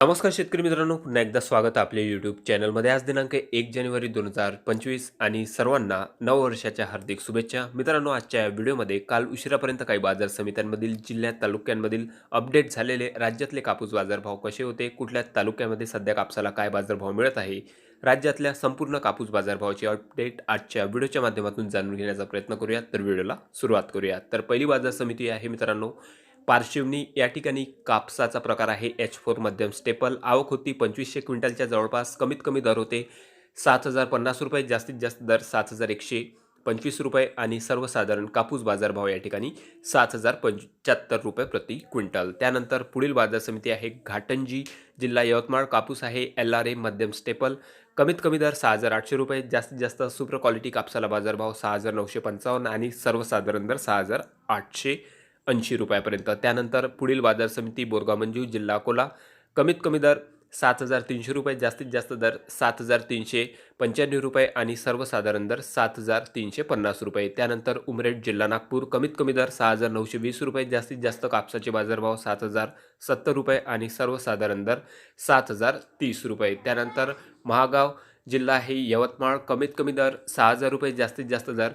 नमस्कार शेतकरी मित्रांनो पुन्हा एकदा स्वागत आपल्या यूट्यूब चॅनलमध्ये आज दिनांक एक जानेवारी दोन हजार पंचवीस आणि सर्वांना नववर्षाच्या हार्दिक शुभेच्छा. मित्रांनो आजच्या या व्हिडिओमध्ये काल उशिरापर्यंत काही बाजार समित्यांमधील जिल्ह्यात तालुक्यांमधील अपडेट झालेले राज्यातले कापूस बाजारभाव कसे होते कुठल्या तालुक्यामध्ये सध्या कापसाला काय बाजारभाव मिळत आहे राज्यातल्या संपूर्ण कापूस बाजारभावाची अपडेट आजच्या व्हिडिओच्या माध्यमातून जाणून घेण्याचा प्रयत्न करूयात तर व्हिडिओला सुरुवात करूयात तर पहिली बाजार समिती आहे मित्रांनो पार्शिवनी या ठिकाणी कापसाचा प्रकार आहे. एच फोर मध्यम स्टेपल आवक होती पंचवीसशे क्विंटलच्या जवळपास. कमीत कमी दर होते. सात हजार पन्नास रुपये जास्तीत जास्त दर सात हजार एकशे पंचवीस रुपये आणि सर्वसाधारण कापूस बाजारभाव या ठिकाणी सात हजार पंच्याहत्तर रुपये प्रति क्विंटल. त्यानंतर पुढील बाजार समिती आहे घाटंजी. जिल्हा यवतमाळ कापूस आहे. एल आर ए मध्यम स्टेपल कमीत कमी दर सहा हजार आठशे रुपये जास्तीत जास्त सुपर क्वालिटी कापसाला बाजारभाव सहा हजार नऊशे पंचावन्न आणि सर्वसाधारण दर सहा हजार आठशे ऐंशी रुपयापर्यंत. त्यानंतर पुढील बाजार समिती बोरगाव मंजू जिल्हा अकोला. कमीत कमी दर सात हजार तीनशे रुपये जास्तीत जास्त दर सात हजार तीनशे पंच्याण्णव रुपये आणि सर्वसाधारण दर सात हजार तीनशे पन्नास रुपये. त्यानंतर उमरेड जिल्हा नागपूर कमीत कमी दर सहा हजार नऊशे वीस रुपये जास्तीत जास्त कापसाचे बाजारभाव सात हजार सत्तर रुपये आणि सर्वसाधारण दर सात हजार तीस रुपये. त्यानंतर महागाव जिल्हा आहे यवतमाळ कमीत कमी दर सहा हजार रुपये जास्तीत जास्त दर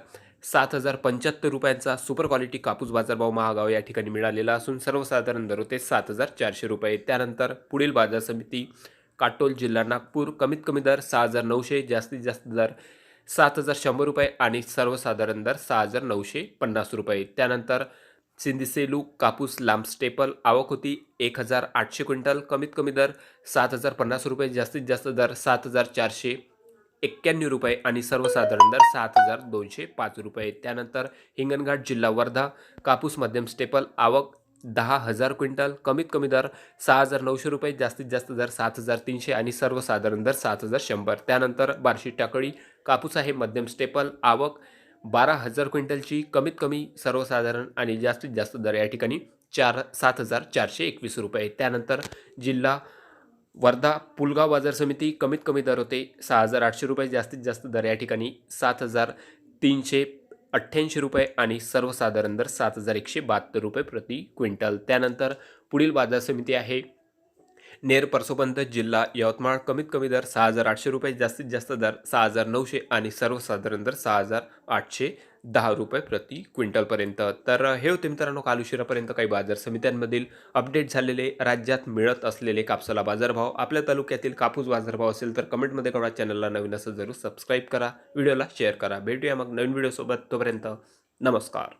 सात हजार पंच्याहत्तर रुपयांचा सुपर क्वालिटी कापूस बाजारभाव महागाव या ठिकाणी मिळालेला असून सर्वसाधारण दर होते सात हजार चारशे रुपये. त्यानंतर पुढील बाजार समिती काटोल जिल्हा नागपूर कमीत कमी दर सहा हजार नऊशे जास्तीत जास्त दर सात हजार शंभर रुपये आणि सर्वसाधारण दर सहा हजार नऊशे पन्नास रुपये. त्यानंतर सिंदिसेलू कापूस लांब स्टेपल आवक होती एक हजार आठशे क्विंटल कमीत कमी दर सात हजार पन्नास रुपये जास्तीत जास्त दर सात हजार चारशे एक्क्याण्णव रुपये आणि सर्वसाधारण दर सात हजार दोनशे पाच रुपये. त्यानंतर हिंगणघाट जिल्हा वर्धा कापूस मध्यम स्टेपल आवक दहा हजार क्विंटल कमीत कमी दर सहा हजार नऊशे रुपये जास्तीत जास्त दर सात हजार तीनशे आणि सर्वसाधारण दर सात हजार शंभर. त्यानंतर बार्शी टाकळी कापूस आहे मध्यम स्टेपल आवक बारा हजार क्विंटलची कमीत कमी सर्वसाधारण आणि जास्तीत जास्त दर या ठिकाणी चार सात हजार चारशे एकवीस रुपये. त्यानंतर जिल्हा वर्धा पुलगाव बाजार समिती कमीत कमी दर होते सहा हजार आठशे रुपये जास्तीत जास्त दर या ठिकाणी सात हजार तीनशे अठ्ठ्याऐंशी रुपये आणि सर्वसाधारण दर सात हजार एकशे बहात्तर रुपये प्रति क्विंटल. त्यानंतर पुढील बाजार समिती आहे. नेर परसोपंत जिल्हा यवतमाळ कमीत कमी दर सहा हजार आठशे रुपये जास्तीत जास्त दर सहा हजार नऊशे आणि सर्वसाधारण दर सहा हजार आठशे दहा रुपये प्रति क्विंटलपर्यंत. तर हे होते मित्रांनो काल उशिरापर्यंत काही बाजार समित्यांमधील अपडेट झालेले राज्यात मिळत असलेले कापसाला बाजारभाव. आपल्या तालुक्यातील कापूस बाजारभाव असेल तर कमेंटमध्ये कळवा. चॅनलला नवीन असं जरूर सबस्क्राईब करा. व्हिडिओला शेअर करा. भेटूया मग नवीन व्हिडिओसोबत तोपर्यंत नमस्कार.